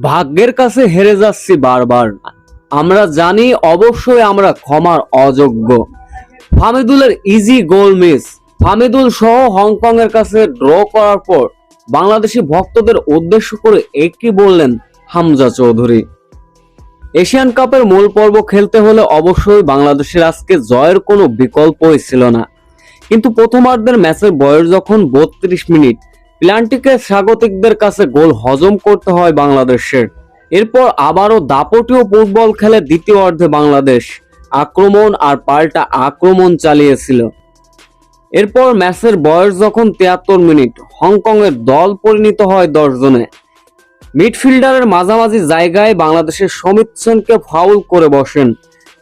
ভাগ্যের কাছে হেরে যাচ্ছি বারবার। আমরা জানি অবশ্যই আমরা ক্ষমার অযোগ্য। ফামিদুলের ইজি গোল মিস ফামিদুল সহ হংকং এর কাছে ড্র করার পর বাংলাদেশি ভক্তদের উদ্দেশ্য করে একটি বললেন হামজা চৌধুরী। এশিয়ান কাপের মূল পর্ব খেলতে হলে অবশ্যই বাংলাদেশের আজকে জয়ের কোনো বিকল্পই ছিল না। কিন্তু প্রথমার্ধের ম্যাচের বয়স যখন বত্রিশ মিনিট প্লান্টিকে স্বাগতিকদের কাছে গোল হজম করতে হয় বাংলাদেশের। এরপর আবারও দাপটীয় ফুটবল খেলে দ্বিতীয় অর্ধে বাংলাদেশ আক্রমণ আর পাল্টা আক্রমণ চালিয়েছিল। এরপর ম্যাচের বয়স যখন তিয়াত্তর মিনিট, হংকংয়ের দল পরিণত হয় দশ জনে। মিডফিল্ডারের মাঝামাঝি জায়গায় বাংলাদেশের সমিত সেনকে ফাউল করে বসেন।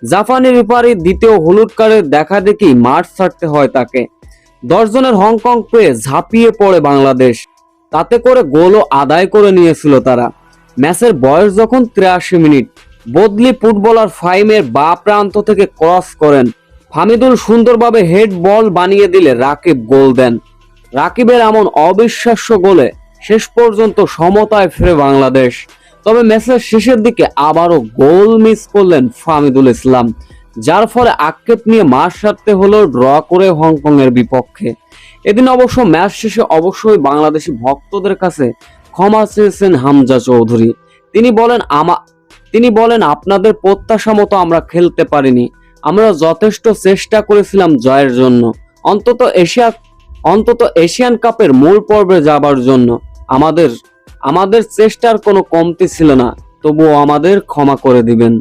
জাপানি রেফারি দ্বিতীয় হলুদ কার্ডের দেখা দেখি মাঠ ছাড়তে হয় তাকে। দশজনের হংকং পেয়ে ঝাঁপিয়ে পড়ে বাংলাদেশ। তাতে করে গোলও আদায় করে নিয়েছিল তারা। ম্যাচের বয়স যখন তিরাশি মিনিট, বদলি ফুটবলার ফাইমের বা প্রান্ত থেকে ক্রস করেন। ফামিদুল সুন্দরভাবে হেড বল বানিয়ে দিলে রাকিব গোল দেন। রাকিবের এমন অবিশ্বাস্য গোলে শেষ পর্যন্ত সমতায় ফিরে বাংলাদেশ। তবে ম্যাচের শেষের দিকে আবারও গোল মিস করলেন ফামিদুল ইসলাম। যার ফলে আক্ষেপ নিয়ে মাঠ সারতে হলো ড্র করে হংকং এর বিপক্ষে। এদিন অবশ্য ম্যাচ শেষে অবশ্যই বাংলাদেশি ভক্তদের কাছে ক্ষমা চেয়েছেন হামজা চৌধুরী। তিনি বলেন, আমা, তিনি বলেন, আপনাদের প্রত্যাশা মতো আমরা খেলতে পারিনি। আমরা যথেষ্ট চেষ্টা করেছিলাম জয়ের জন্য। অন্তত এশিয়া, অন্তত এশিয়ান কাপের মূল পর্বে যাবার জন্য। আমাদের আমাদের চেষ্টার কোনো কমতি ছিল না। তবুও আমাদের ক্ষমা করে দিবেন।